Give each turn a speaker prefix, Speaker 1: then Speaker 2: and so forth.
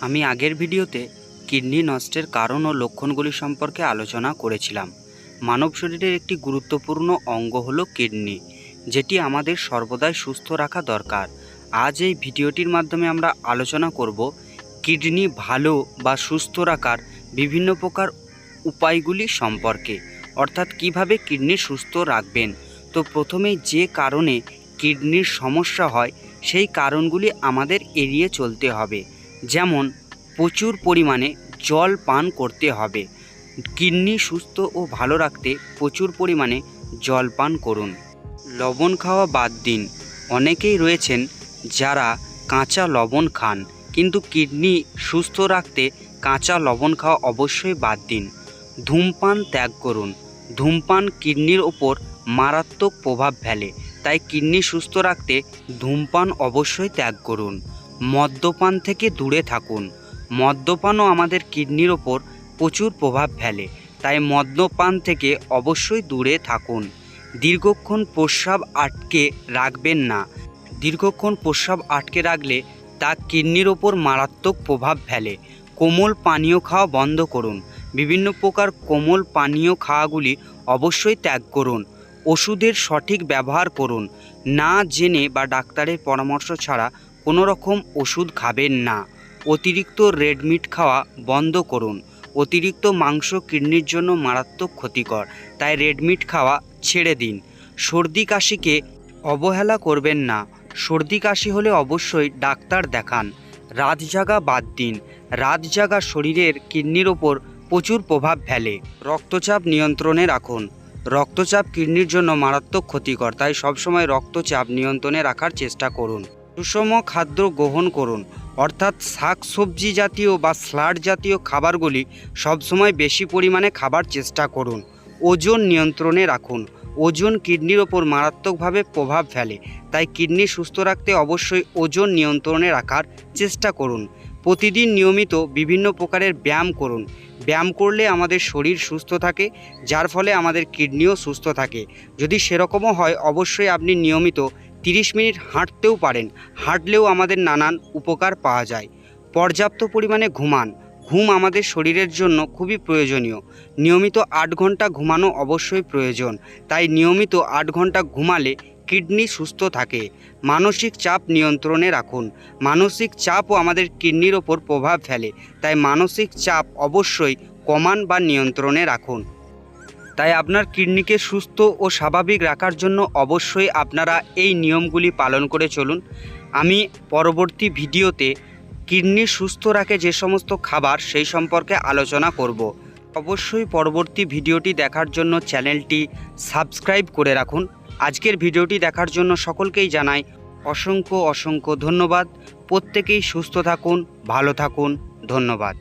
Speaker 1: আমি আগের ভিডিওতে কিডনি নষ্টের কারণ ও লক্ষণগুলি সম্পর্কে আলোচনা করেছিলাম। মানব শরীরের একটি গুরুত্বপূর্ণ অঙ্গ হলো কিডনি, যেটি আমাদের সর্বদাই সুস্থ রাখা দরকার। আজ এই ভিডিওটির মাধ্যমে আমরা আলোচনা করব কিডনি ভালো বা সুস্থ রাখার বিভিন্ন প্রকার উপায়গুলি সম্পর্কে, অর্থাৎ কীভাবে কিডনি সুস্থ রাখবেন। তো প্রথমেই যে কারণে কিডনির সমস্যা হয়, সেই কারণগুলি আমাদের এড়িয়ে চলতে হবে। যেমন প্রচুর পরিমাণে জল পান করতে হবে। কিডনি সুস্থ ও ভালো রাখতে প্রচুর পরিমাণে জল পান করুন। লবণ খাওয়া বাদ দিন। অনেকেই রয়েছেন যারা কাঁচা লবণ খান, কিন্তু কিডনি সুস্থ রাখতে কাঁচা লবণ খাওয়া অবশ্যই বাদ দিন। ধূমপান ত্যাগ করুন। ধূমপান কিডনির ওপর মারাত্মক প্রভাব ফেলে, তাই কিডনি সুস্থ রাখতে ধূমপান অবশ্যই ত্যাগ করুন। মদ্যপান থেকে দূরে থাকুন। মদ্যপানও আমাদের কিডনির ওপর প্রচুর প্রভাব ফেলে, তাই মদ্যপান থেকে অবশ্যই দূরে থাকুন। দীর্ঘক্ষণ প্রস্রাব আটকে রাখবেন না। দীর্ঘক্ষণ প্রস্রাব আটকে রাখলে তা কিডনির ওপর মারাত্মক প্রভাব ফেলে। কোমল পানীয় খাওয়া বন্ধ করুন। বিভিন্ন প্রকার কোমল পানীয় খাওয়াগুলি অবশ্যই ত্যাগ করুন। ওষুধের সঠিক ব্যবহার করুন। না জেনে বা ডাক্তারের পরামর্শ ছাড়া কোনো রকম ওষুধ খাবেন না। অতিরিক্ত রেড মিট খাওয়া বন্ধ করুন। অতিরিক্ত মাংস কিডনির জন্য মারাত্মক ক্ষতিকর, তাই রেড মিট খাওয়া ছেড়ে দিন। সর্দি কাশিকে অবহেলা করবেন না। সর্দি কাশি হলে অবশ্যই ডাক্তার দেখান। রাত জাগা বাদ দিন। রাত জাগা শরীরের কিডনির ওপর প্রচুর প্রভাব ফেলে। রক্তচাপ নিয়ন্ত্রণে রাখুন। রক্তচাপ কিডনির জন্য মারাত্মক ক্ষতিকর, তাই সবসময় রক্তচাপ নিয়ন্ত্রণে রাখার চেষ্টা করুন। সুষম খাদ্য গ্রহণ করুন। অর্থাৎ শাক সবজি জাতীয় বা স্লাড জাতীয় খাবারগুলি সবসময় বেশি পরিমাণে খাবার চেষ্টা করুন। ওজন নিয়ন্ত্রণে রাখুন। ওজন কিডনির ওপর মারাত্মকভাবে প্রভাব ফেলে, তাই কিডনি সুস্থ রাখতে অবশ্যই ওজন নিয়ন্ত্রণে রাখার চেষ্টা করুন। প্রতিদিন নিয়মিত বিভিন্ন প্রকারের ব্যায়াম করুন। ব্যায়াম করলে আমাদের শরীর সুস্থ থাকে, যার ফলে আমাদের কিডনিও সুস্থ থাকে। যদি সেরকমও হয়, অবশ্যই আপনি নিয়মিত তিরিশ মিনিট হাঁটতেও পারেন, হাঁটলেও আমাদের নানান উপকার পাওয়া যায়। পর্যাপ্ত পরিমাণে ঘুমান। ঘুম আমাদের শরীরের জন্য খুবই প্রয়োজনীয়। নিয়মিত আট ঘণ্টা ঘুমানো অবশ্যই প্রয়োজন। তাই নিয়মিত আট ঘণ্টা ঘুমালে কিডনি সুস্থ থাকে। মানসিক চাপ নিয়ন্ত্রণে রাখুন। মানসিক চাপও আমাদের কিডনির ওপর প্রভাব ফেলে। তাই মানসিক চাপ অবশ্যই কমান বা নিয়ন্ত্রণে রাখুন। তাই আপনার কিডনিকে সুস্থ ও স্বাভাবিক রাখার জন্য অবশ্যই আপনারা এই নিয়মগুলি পালন করে চলুন। আমি পরবর্তী ভিডিওতে কিডনি সুস্থ রাখে যে সমস্ত খাবার সেই সম্পর্কে আলোচনা করব। অবশ্যই পরবর্তী ভিডিওটি দেখার জন্য চ্যানেলটি সাবস্ক্রাইব করে রাখুন। আজকের ভিডিওটি দেখার জন্য সকলকেই জানাই অসংখ্য অসংখ্য ধন্যবাদ। প্রত্যেকেই সুস্থ থাকুন, ভালো থাকুন। ধন্যবাদ।